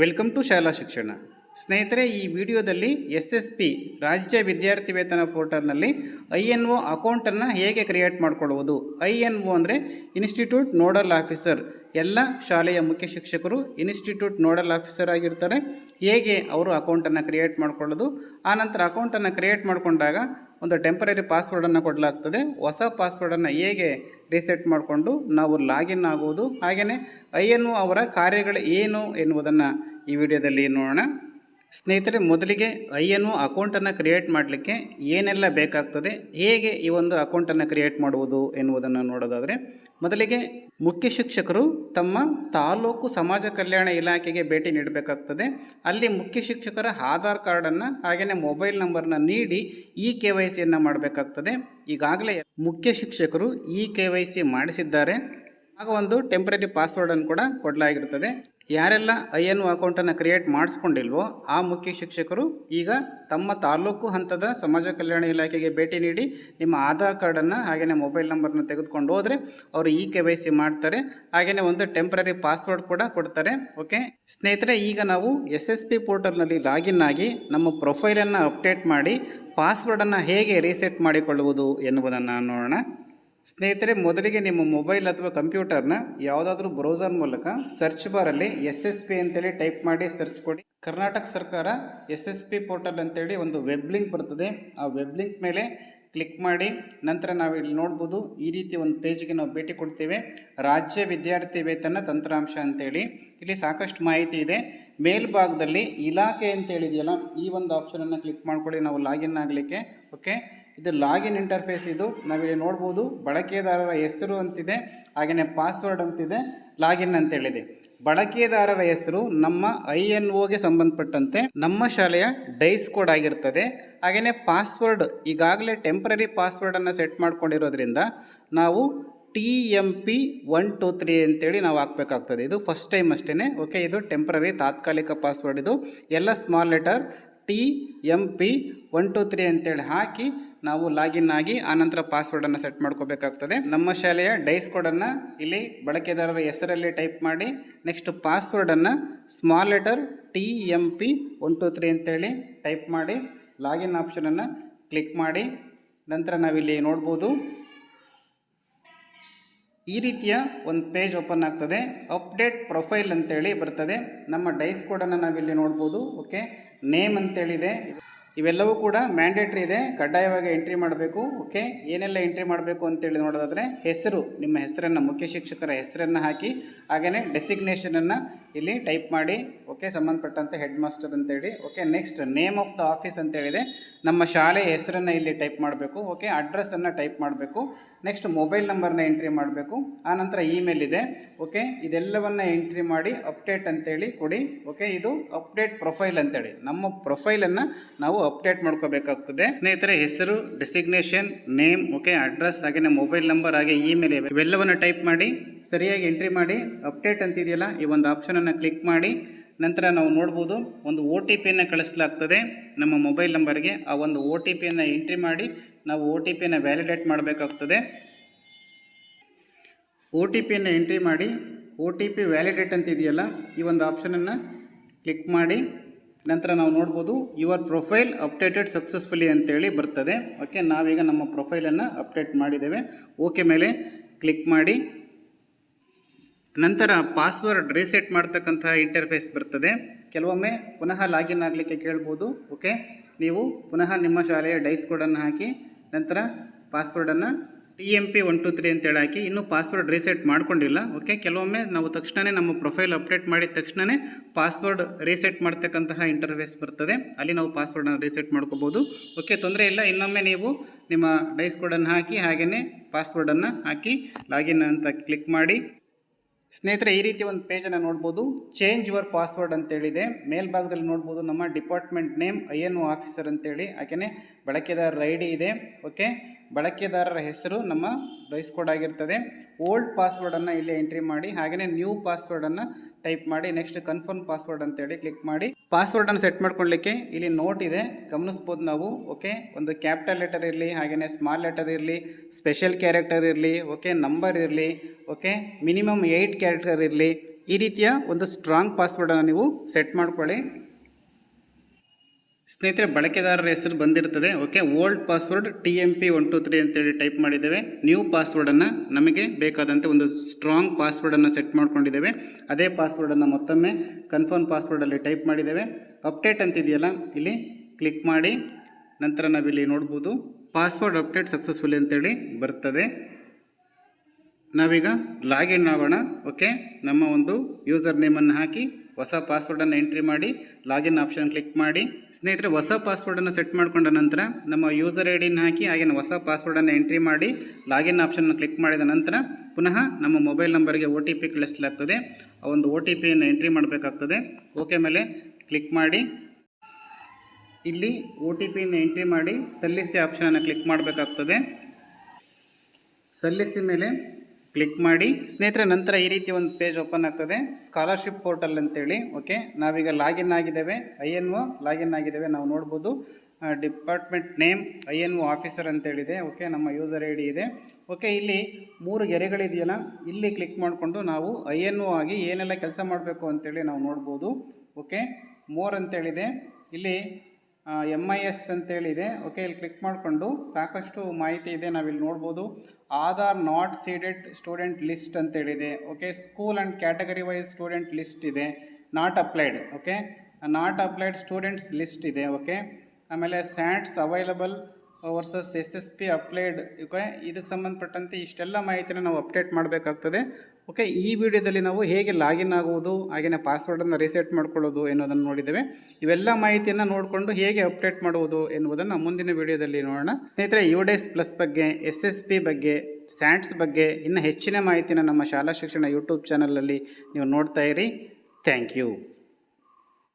Welcome to ಶಾಲಾ ಶಿಕ್ಷಣ. ಸ್ನೇಹಿತರೆ, ಈ ವಿಡಿಯೋದಲ್ಲಿ ಎಸ್ ಎಸ್ ಪಿ ರಾಜ್ಯ ವಿದ್ಯಾರ್ಥಿ ವೇತನ ಪೋರ್ಟಲ್ನಲ್ಲಿ ಐ ಎನ್ ಒ ಅಕೌಂಟನ್ನು ಹೇಗೆ ಕ್ರಿಯೇಟ್ ಮಾಡಿಕೊಳ್ಳುವುದು? ಐ ಎನ್ ಒ ಅಂದರೆ ಇನ್ಸ್ಟಿಟ್ಯೂಟ್ ನೋಡಲ್ ಆಫೀಸರ್. ಎಲ್ಲ ಶಾಲೆಯ ಮುಖ್ಯ ಶಿಕ್ಷಕರು ಇನ್ಸ್ಟಿಟ್ಯೂಟ್ ನೋಡಲ್ ಆಫೀಸರ್ ಆಗಿರ್ತಾರೆ. ಹೇಗೆ ಅವರು ಅಕೌಂಟನ್ನು ಕ್ರಿಯೇಟ್ ಮಾಡಿಕೊಳ್ಳೋದು? ಆನಂತರ ಅಕೌಂಟನ್ನು ಕ್ರಿಯೇಟ್ ಮಾಡಿಕೊಂಡಾಗ ಒಂದು ಟೆಂಪರರಿ ಪಾಸ್ವರ್ಡನ್ನು ಕೊಡಲಾಗ್ತದೆ. ಹೊಸ ಪಾಸ್ವರ್ಡನ್ನು ಹೇಗೆ ರೀಸೆಟ್ ಮಾಡಿಕೊಂಡು ನಾವು ಲಾಗಿನ್ ಆಗುವುದು ಹಾಗೆಯೇ ಐ ಅವರ ಕಾರ್ಯಗಳು ಏನು ಎನ್ನುವುದನ್ನು ಈ ವಿಡಿಯೋದಲ್ಲಿ ನೋಡೋಣ. ಸ್ನೇಹಿತರೆ, ಮೊದಲಿಗೆ ಐ ಎನ್ ಒ ಅಕೌಂಟನ್ನು ಕ್ರಿಯೇಟ್ ಮಾಡಲಿಕ್ಕೆ ಏನೆಲ್ಲ ಬೇಕಾಗ್ತದೆ, ಹೇಗೆ ಈ ಒಂದು ಅಕೌಂಟನ್ನು ಕ್ರಿಯೇಟ್ ಮಾಡುವುದು ಎನ್ನುವುದನ್ನು ನೋಡೋದಾದರೆ, ಮೊದಲಿಗೆ ಮುಖ್ಯ ಶಿಕ್ಷಕರು ತಮ್ಮ ತಾಲೂಕು ಸಮಾಜ ಕಲ್ಯಾಣ ಇಲಾಖೆಗೆ ಭೇಟಿ ನೀಡಬೇಕಾಗ್ತದೆ. ಅಲ್ಲಿ ಮುಖ್ಯ ಶಿಕ್ಷಕರ ಆಧಾರ್ ಕಾರ್ಡನ್ನು ಹಾಗೆಯೇ ಮೊಬೈಲ್ ನಂಬರ್ನ ನೀಡಿ ಇ ಕೆ ವೈ ಸಿಯನ್ನು ಮಾಡಬೇಕಾಗ್ತದೆ. ಈಗಾಗಲೇ ಮುಖ್ಯ ಶಿಕ್ಷಕರು ಇ ಕೆ ವೈ ಸಿ ಮಾಡಿಸಿದ್ದಾರೆ. ಆಗ ಒಂದು ಟೆಂಪ್ರರಿ ಪಾಸ್ವರ್ಡನ್ನು ಕೂಡ ಕೊಡಲಾಗಿರ್ತದೆ ಯಾರೆಲ್ಲ ಐ ಎನ್ ಒ ಅಕೌಂಟನ್ನು ಕ್ರಿಯೇಟ್ ಮಾಡಿಸ್ಕೊಂಡಿಲ್ವೋ ಆ ಮುಖ್ಯ ಶಿಕ್ಷಕರು ಈಗ ತಮ್ಮ ತಾಲೂಕು ಹಂತದ ಸಮಾಜ ಕಲ್ಯಾಣ ಇಲಾಖೆಗೆ ಭೇಟಿ ನೀಡಿ ನಿಮ್ಮ ಆಧಾರ್ ಕಾರ್ಡನ್ನು ಹಾಗೆಯೇ ಮೊಬೈಲ್ ನಂಬರ್ನ ತೆಗೆದುಕೊಂಡು ಹೋದರೆ ಅವರು ಇ ಕೆ ವೈ ಸಿ ಮಾಡ್ತಾರೆ. ಹಾಗೆಯೇ ಒಂದು ಟೆಂಪ್ರರಿ ಪಾಸ್ವರ್ಡ್ ಕೂಡ ಕೊಡ್ತಾರೆ. ಓಕೆ? ಸ್ನೇಹಿತರೆ, ಈಗ ನಾವು ಎಸ್ ಎಸ್ ಪಿ ಪೋರ್ಟಲ್ನಲ್ಲಿ ಲಾಗಿನ್ ಆಗಿ ನಮ್ಮ ಪ್ರೊಫೈಲನ್ನು ಅಪ್ಡೇಟ್ ಮಾಡಿ ಪಾಸ್ವರ್ಡನ್ನು ಹೇಗೆ ರೀಸೆಟ್ ಮಾಡಿಕೊಳ್ಳುವುದು ಎನ್ನುವುದನ್ನು ನೋಡೋಣ. ಸ್ನೇಹಿತರೆ, ಮೊದಲಿಗೆ ನಿಮ್ಮ ಮೊಬೈಲ್ ಅಥವಾ ಕಂಪ್ಯೂಟರ್ನ ಯಾವುದಾದ್ರೂ ಬ್ರೌಸರ್ ಮೂಲಕ ಸರ್ಚ್ ಬಾರಲ್ಲಿ ಎಸ್ ಎಸ್ ಪಿ ಅಂತೇಳಿ ಟೈಪ್ ಮಾಡಿ ಸರ್ಚ್ ಕೊಡಿ. ಕರ್ನಾಟಕ ಸರ್ಕಾರ ಎಸ್ ಎಸ್ ಪಿ ಪೋರ್ಟಲ್ ಅಂತೇಳಿ ಒಂದು ವೆಬ್ ಲಿಂಕ್ ಬರ್ತದೆ. ಆ ವೆಬ್ ಲಿಂಕ್ ಮೇಲೆ ಕ್ಲಿಕ್ ಮಾಡಿ, ನಂತರ ನಾವು ಇಲ್ಲಿ ನೋಡ್ಬೋದು, ಈ ರೀತಿ ಒಂದು ಪೇಜ್ಗೆ ನಾವು ಭೇಟಿ ಕೊಡ್ತೇವೆ. ರಾಜ್ಯ ವಿದ್ಯಾರ್ಥಿ ವೇತನ ತಂತ್ರಾಂಶ ಅಂತೇಳಿ. ಇಲ್ಲಿ ಸಾಕಷ್ಟು ಮಾಹಿತಿ ಇದೆ. ಮೇಲ್ಭಾಗದಲ್ಲಿ ಇಲಾಖೆ ಅಂತೇಳಿದೆಯಲ್ಲ, ಈ ಒಂದು ಆಪ್ಷನನ್ನು ಕ್ಲಿಕ್ ಮಾಡ್ಕೊಳ್ಳಿ. ನಾವು ಲಾಗಿನ್ ಆಗಲಿಕ್ಕೆ ಓಕೆ ಇದು ಲಾಗಿನ್ ಇಂಟರ್ಫೇಸ್ ಇದು. ನಾವಿಲ್ಲಿ ನೋಡ್ಬೋದು ಬಳಕೆದಾರರ ಹೆಸರು ಅಂತಿದೆ ಹಾಗೆಯೇ ಪಾಸ್ವರ್ಡ್ ಅಂತಿದೆ, ಲಾಗಿನ್ ಅಂತೇಳಿದೆ ಬಳಕೆದಾರರ ಹೆಸರು ನಮ್ಮ ಐ ಎನ್ ಒಗೆ ಸಂಬಂಧಪಟ್ಟಂತೆ ನಮ್ಮ ಶಾಲೆಯ ಡೈಸ್ ಕೋಡ್ ಆಗಿರ್ತದೆ. ಹಾಗೆಯೇ ಪಾಸ್ವರ್ಡ್ ಈಗಾಗಲೇ ಟೆಂಪ್ರರಿ ಪಾಸ್ವರ್ಡನ್ನು ಸೆಟ್ ಮಾಡ್ಕೊಂಡಿರೋದ್ರಿಂದ ನಾವು T M P one two three ಅಂತೇಳಿ ನಾವು ಹಾಕಬೇಕಾಗ್ತದೆ. ಇದು ಫಸ್ಟ್ ಟೈಮ್ ಅಷ್ಟೇ ಓಕೆ, ಇದು ಟೆಂಪ್ರರಿ ತಾತ್ಕಾಲಿಕ ಪಾಸ್ವರ್ಡ್ ಇದು. ಎಲ್ಲ small letter T M P one two three ಅಂತೇಳಿ ಹಾಕಿ ನಾವು ಲಾಗಿನ್ ಆಗಿ ಆನಂತರ ಪಾಸ್ವರ್ಡನ್ನು ಸೆಟ್ ಮಾಡ್ಕೋಬೇಕಾಗ್ತದೆ. ನಮ್ಮ ಶಾಲೆಯ ಡೈಸ್ ಕೋಡನ್ನು ಇಲ್ಲಿ ಬಳಕೆದಾರರ ಹೆಸರಲ್ಲಿ ಟೈಪ್ ಮಾಡಿ next ಪಾಸ್ವರ್ಡನ್ನು small letter T M P one two three ಅಂತೇಳಿ ಟೈಪ್ ಮಾಡಿ ಲಾಗಿನ್ ಆಪ್ಷನನ್ನು ಕ್ಲಿಕ್ ಮಾಡಿ, ನಂತರ ನಾವಿಲ್ಲಿ ನೋಡ್ಬೋದು. ಈ ರೀತಿಯ ಒಂದು ಪೇಜ್ ಓಪನ್ ಆಗ್ತದೆ. ಅಪ್ಡೇಟ್ ಪ್ರೊಫೈಲ್ ಅಂತೇಳಿ ಬರ್ತದೆ. ನಮ್ಮ ಡೈಸ್ ಕೋಡನ್ನು ನಾವಿಲ್ಲಿ ನೋಡ್ಬೋದು. ಓಕೆ ನೇಮ್ ಅಂತೇಳಿದೆ. ಇವೆಲ್ಲವೂ ಕೂಡ ಮ್ಯಾಂಡೇಟ್ರಿ ಇದೆ. ಕಡ್ಡಾಯವಾಗಿ ಎಂಟ್ರಿ ಮಾಡಬೇಕು ಓಕೆ ಏನೆಲ್ಲ ಎಂಟ್ರಿ ಮಾಡಬೇಕು ಅಂತೇಳಿ ನೋಡೋದಾದರೆ ಹೆಸರು, ನಿಮ್ಮ ಹೆಸರನ್ನು, ಮುಖ್ಯ ಶಿಕ್ಷಕರ ಹೆಸರನ್ನು ಹಾಕಿ ಹಾಗೆಯೇ ಡೆಸಿಗ್ನೇಷನನ್ನು ಇಲ್ಲಿ ಟೈಪ್ ಮಾಡಿ ಓಕೆ ಸಂಬಂಧಪಟ್ಟಂತೆ ಹೆಡ್ ಮಾಸ್ಟರ್ ಅಂತೇಳಿ okay next name of the office ಅಂತೇಳಿದೆ. ನಮ್ಮ ಶಾಲೆಯ ಹೆಸರನ್ನು ಇಲ್ಲಿ ಟೈಪ್ ಮಾಡಬೇಕು ಓಕೆ ಅಡ್ರೆಸ್ಸನ್ನು ಟೈಪ್ ಮಾಡಬೇಕು. ನೆಕ್ಸ್ಟ್ ಮೊಬೈಲ್ ನಂಬರ್ನ ಎಂಟ್ರಿ ಮಾಡಬೇಕು. ಆನಂತರ ಇಮೇಲ್ ಇದೆ ಓಕೆ ಇದೆಲ್ಲವನ್ನು ಎಂಟ್ರಿ ಮಾಡಿ ಅಪ್ಡೇಟ್ ಅಂತೇಳಿ ಕೊಡಿ ಓಕೆ ಇದು ಅಪ್ಡೇಟ್ ಪ್ರೊಫೈಲ್ ಅಂತೇಳಿ. ನಮ್ಮ ಪ್ರೊಫೈಲನ್ನು ನಾವು ಅಪ್ಡೇಟ್ ಮಾಡ್ಕೋಬೇಕಾಗ್ತದೆ. ಸ್ನೇಹಿತರೆ, ಹೆಸರು ಡೆಸಿಗ್ನೇಷನ್ ನೇಮ್ ಓಕೆ ಅಡ್ರೆಸ್ ಹಾಗೆಯೇ ಮೊಬೈಲ್ ನಂಬರ್ ಹಾಗೆ ಇಮೇಲ್ ಇವೆ. ಇವೆಲ್ಲವನ್ನು ಟೈಪ್ ಮಾಡಿ, ಸರಿಯಾಗಿ ಎಂಟ್ರಿ ಮಾಡಿ ಅಪ್ಡೇಟ್ ಅಂತಿದೆಯಲ್ಲ, ಈ ಒಂದು ಆಪ್ಷನನ್ನು ಕ್ಲಿಕ್ ಮಾಡಿ, ನಂತರ ನಾವು ನೋಡ್ಬೋದು ಒಂದು ಒ ಟಿ ಪಿಯನ್ನು ಕಳಿಸಲಾಗ್ತದೆ ನಮ್ಮ ಮೊಬೈಲ್ ನಂಬರ್ಗೆ ಆ ಒಂದು ಒ ಟಿ ಪಿಯನ್ನು ಎಂಟ್ರಿ ಮಾಡಿ, ನಾವು ಒ ಟಿ ಪಿಯನ್ನು ವ್ಯಾಲಿಡೇಟ್ ಮಾಡಬೇಕಾಗ್ತದೆ. ಒ ಟಿ ಪಿಯನ್ನು ಎಂಟ್ರಿ ಮಾಡಿ ಒ ಟಿ ಪಿ ವ್ಯಾಲಿಡೇಟ್ ಅಂತ ಇದೆಯಲ್ಲ ಈ ಒಂದು ಆಪ್ಷನನ್ನು ಕ್ಲಿಕ್ ಮಾಡಿ ನಂತರ ನಾವು ನೋಡ್ಬೋದು ಯುವರ್ ಪ್ರೊಫೈಲ್ ಅಪ್ಡೇಟೆಡ್ ಸಕ್ಸಸ್ಫುಲಿ ಅಂತೇಳಿ ಬರ್ತದೆ. ಓಕೆ ನಾವೀಗ ನಮ್ಮ ಪ್ರೊಫೈಲನ್ನು ಅಪ್ಡೇಟ್ ಮಾಡಿದ್ದೇವೆ. ಓಕೆ ಮೇಲೆ ಕ್ಲಿಕ್ ಮಾಡಿ. ನಂತರ ಪಾಸ್ವರ್ಡ್ ರೀಸೆಟ್ ಮಾಡ್ತಕ್ಕಂತಹ ಇಂಟರ್ಫೇಸ್ ಬರ್ತದೆ. ಕೆಲವೊಮ್ಮೆ ಪುನಃ ಲಾಗಿನ್ ಆಗಲಿಕ್ಕೆ ಕೇಳ್ಬೋದು. ಓಕೆ ನೀವು ಪುನಃ ನಿಮ್ಮ ಶಾಲೆಯ ಡೈಸ್ ಕೋಡನ್ನು ಹಾಕಿ, ನಂತರ ಪಾಸ್ವರ್ಡನ್ನು T M P one two three ಅಂತೇಳಿ ಹಾಕಿ ಇನ್ನೂ ಪಾಸ್ವರ್ಡ್ ರೀಸೆಟ್ ಮಾಡ್ಕೊಂಡಿಲ್ಲ ಓಕೆ ಕೆಲವೊಮ್ಮೆ ನಾವು ತಕ್ಷಣವೇ ನಮ್ಮ ಪ್ರೊಫೈಲ್ ಅಪ್ಡೇಟ್ ಮಾಡಿದ ತಕ್ಷಣವೇ ಪಾಸ್ವರ್ಡ್ ರೀಸೆಟ್ ಮಾಡ್ತಕ್ಕಂತಹ ಇಂಟರ್ಫೇಸ್ ಬರ್ತದೆ. ಅಲ್ಲಿ ನಾವು ಪಾಸ್ವರ್ಡನ್ನು ರೀಸೆಟ್ ಮಾಡ್ಕೋಬೋದು ಓಕೆ ತೊಂದರೆ ಇಲ್ಲ, ಇನ್ನೊಮ್ಮೆ ನೀವು ನಿಮ್ಮ ಡೈಸ್ ಕೋಡನ್ನು ಹಾಕಿ ಹಾಗೆಯೇ ಪಾಸ್ವರ್ಡನ್ನು ಹಾಕಿ ಲಾಗಿನ್ ಅಂತ ಕ್ಲಿಕ್ ಮಾಡಿ. ಸ್ನೇಹಿತರೆ, ಈ ರೀತಿ ಒಂದು ಪೇಜನ್ನು ನೋಡ್ಬೋದು. ಚೇಂಜ್ ಯುವರ್ ಪಾಸ್ವರ್ಡ್ ಅಂತೇಳಿದೆ. ಮೇಲ್ಭಾಗದಲ್ಲಿ ನೋಡ್ಬೋದು ನಮ್ಮ department name I N O officer ಅಂತೇಳಿ ಹಾಗೆಯೇ ಬಳಕೆದಾರರ ಐ ಇದೆ ಓಕೆ ಬಳಕೆದಾರರ ಹೆಸರು ನಮ್ಮ ರೈಸ್ ಕೋಡ್ ಆಗಿರ್ತದೆ. ಓಲ್ಡ್ ಪಾಸ್ವರ್ಡನ್ನು ಇಲ್ಲಿ ಎಂಟ್ರಿ ಮಾಡಿ ಹಾಗೆಯೇ ನ್ಯೂ ಪಾಸ್ವರ್ಡನ್ನು ಟೈಪ್ ಮಾಡಿ ನೆಕ್ಸ್ಟ್ ಕನ್ಫರ್ಮ್ ಪಾಸ್ವರ್ಡ್ ಅಂತೇಳಿ ಕ್ಲಿಕ್ ಮಾಡಿ. ಪಾಸ್ವರ್ಡನ್ನು ಸೆಟ್ ಮಾಡ್ಕೊಳ್ಳಿಕ್ಕೆ ಇಲ್ಲಿ ನೋಟ್ ಇದೆ. ಗಮನಿಸ್ಬೋದು ನಾವು ಓಕೆ ಒಂದು ಕ್ಯಾಪಿಟಲ್ ಲೆಟರ್ ಇರಲಿ ಹಾಗೆಯೇ ಸ್ಮಾಲ್ ಲೆಟರ್ ಇರಲಿ ಸ್ಪೆಷಲ್ ಕ್ಯಾರೆಕ್ಟರ್ ಇರಲಿ ಓಕೆ ನಂಬರ್ ಇರಲಿ ಓಕೆ ಮಿನಿಮಮ್ ಏಯ್ಟ್ ಕ್ಯಾರೆಕ್ಟರ್ ಇರಲಿ, ಈ ರೀತಿಯ ಒಂದು ಸ್ಟ್ರಾಂಗ್ ಪಾಸ್ವರ್ಡನ್ನು ನೀವು ಸೆಟ್ ಮಾಡ್ಕೊಳ್ಳಿ. ಸ್ನೇಹಿತರೆ, ಬಳಕೆದಾರರ ಹೆಸರು ಬಂದಿರ್ತದೆ. Okay old password T M P one two three ಅಂತೇಳಿ ಟೈಪ್ ಮಾಡಿದ್ದೇವೆ. ನ್ಯೂ ಪಾಸ್ವರ್ಡನ್ನು ನಮಗೆ ಬೇಕಾದಂತೆ ಒಂದು ಸ್ಟ್ರಾಂಗ್ ಪಾಸ್ವರ್ಡನ್ನು ಸೆಟ್ ಮಾಡ್ಕೊಂಡಿದ್ದೇವೆ. ಅದೇ ಪಾಸ್ವರ್ಡನ್ನು ಮತ್ತೊಮ್ಮೆ ಕನ್ಫರ್ಮ್ ಪಾಸ್ವರ್ಡಲ್ಲಿ ಟೈಪ್ ಮಾಡಿದ್ದೇವೆ. ಅಪ್ಡೇಟ್ ಅಂತಿದೆಯಲ್ಲ, ಇಲ್ಲಿ ಕ್ಲಿಕ್ ಮಾಡಿ, ನಂತರ ನಾವಿಲ್ಲಿ ನೋಡ್ಬೋದು ಪಾಸ್ವರ್ಡ್ ಅಪ್ಡೇಟ್ ಸಕ್ಸಸ್ಫುಲ್ ಅಂತೇಳಿ ಬರ್ತದೆ. ನಾವೀಗ ಲಾಗಿನ್ ಆಗೋಣ, ಓಕೆ? ನಮ್ಮ ಒಂದು ಯೂಸರ್ ನೇಮನ್ನು ಹಾಕಿ, ಹೊಸ ಪಾಸ್ವರ್ಡನ್ನು ಎಂಟ್ರಿ ಮಾಡಿ, ಲಾಗಿನ್ ಆಪ್ಷನ್ ಕ್ಲಿಕ್ ಮಾಡಿ. ಸ್ನೇಹಿತರೆ, ಹೊಸ ಪಾಸ್ವರ್ಡನ್ನು ಸೆಟ್ ಮಾಡಿಕೊಂಡ ನಂತರ ನಮ್ಮ ಯೂಸರ್ ಐ ಡಿನ ಹಾಕಿ ಹಾಗೆ ಹೊಸ ಪಾಸ್ವರ್ಡನ್ನು ಎಂಟ್ರಿ ಮಾಡಿ, ಲಾಗಿನ್ ಆಪ್ಷನ್ನ ಕ್ಲಿಕ್ ಮಾಡಿದ ನಂತರ ಪುನಃ ನಮ್ಮ ಮೊಬೈಲ್ ನಂಬರ್ಗೆ ಒ ಟಿ ಪಿ ಕಳಿಸಲಾಗ್ತದೆ ಆ ಒಂದು ಒ ಟಿ ಪಿಯನ್ನು ಎಂಟ್ರಿ ಮಾಡಬೇಕಾಗ್ತದೆ. ಓಕೆ ಮೇಲೆ ಕ್ಲಿಕ್ ಮಾಡಿ. ಇಲ್ಲಿ ಒ ಟಿ ಪಿಯನ್ನು ಎಂಟ್ರಿ ಮಾಡಿ, ಸಲ್ಲಿಸಿ ಆಪ್ಷನನ್ನು ಕ್ಲಿಕ್ ಮಾಡಬೇಕಾಗ್ತದೆ. ಸಲ್ಲಿಸಿ ಮೇಲೆ ಕ್ಲಿಕ್ ಮಾಡಿ. ಸ್ನೇಹಿತರೆ, ನಂತರ ಈ ರೀತಿ ಒಂದು ಪೇಜ್ ಓಪನ್ ಆಗ್ತದೆ. ಸ್ಕಾಲರ್ಶಿಪ್ ಪೋರ್ಟಲ್ ಅಂತೇಳಿ. ಓಕೆ ನಾವೀಗ ಲಾಗಿನ್ ಆಗಿದ್ದೇವೆ. ಐ ಎನ್ ಒ ಲಾಗಿನ್ ಆಗಿದ್ದೇವೆ. ನಾವು ನೋಡ್ಬೋದು. Department name I N O officer ಅಂತೇಳಿದೆ. Okay ನಮ್ಮ ಯೂಸರ್ ಐ ಡಿ ಇದೆ. ಓಕೆ ಇಲ್ಲಿ ಮೂರು ಗೆರೆಗಳಿದೆಯಲ್ಲ, ಇಲ್ಲಿ ಕ್ಲಿಕ್ ಮಾಡಿಕೊಂಡು ನಾವು ಐ ಎನ್ ಒ ಆಗಿ ಏನೆಲ್ಲ ಕೆಲಸ ಮಾಡಬೇಕು ಅಂತೇಳಿ ನಾವು ನೋಡ್ಬೋದು. ಓಕೆ ಮೋರ್ ಅಂತೇಳಿದೆ. ಇಲ್ಲಿ ಎಂ ಐ ಎಸ್ ಅಂತೇಳಿದೆ ಓಕೆ ಇಲ್ಲಿ ಕ್ಲಿಕ್ ಮಾಡಿಕೊಂಡು ಸಾಕಷ್ಟು ಮಾಹಿತಿ ಇದೆ, ನಾವಿಲ್ಲಿ ನೋಡ್ಬೋದು. Aadhaar not seeded student list ಅಂತೇಳಿದೆ okay school and category wise student list ಇದೆ. Not applied okay not applied students list ಇದೆ. ಓಕೆ ಆಮೇಲೆ SATS available versus S S P applied okay ಇದಕ್ಕೆ ಸಂಬಂಧಪಟ್ಟಂತೆ ಇಷ್ಟೆಲ್ಲ ಮಾಹಿತಿನ ನಾವು ಅಪ್ಡೇಟ್ ಮಾಡಬೇಕಾಗ್ತದೆ. ಓಕೆ ಈ ವಿಡಿಯೋದಲ್ಲಿ ನಾವು ಹೇಗೆ ಲಾಗಿನ್ ಆಗುವುದು ಹಾಗೆಯೇ ಪಾಸ್ವರ್ಡನ್ನು ರೀಸೆಟ್ ಮಾಡ್ಕೊಳ್ಳೋದು ಎನ್ನುವುದನ್ನು ನೋಡಿದ್ದೇವೆ. ಇವೆಲ್ಲ ಮಾಹಿತಿಯನ್ನು ನೋಡಿಕೊಂಡು ಹೇಗೆ ಅಪ್ಡೇಟ್ ಮಾಡುವುದು ಎನ್ನುವುದನ್ನು ಮುಂದಿನ ವಿಡಿಯೋದಲ್ಲಿ ನೋಡೋಣ. ಸ್ನೇಹಿತರೆ ಯು ಡೇಸ್ ಪ್ಲಸ್ ಬಗ್ಗೆ ಎಸ್ ಎಸ್ ಪಿ ಬಗ್ಗೆ ಸ್ಯಾಂಡ್ಸ್ ಬಗ್ಗೆ ಇನ್ನು ಹೆಚ್ಚಿನ ಮಾಹಿತಿನ ನಮ್ಮ ಶಾಲಾ ಶಿಕ್ಷಣ ಯೂಟ್ಯೂಬ್ ಚಾನಲಲ್ಲಿ ನೀವು ನೋಡ್ತಾ ಇರಿ. Thank you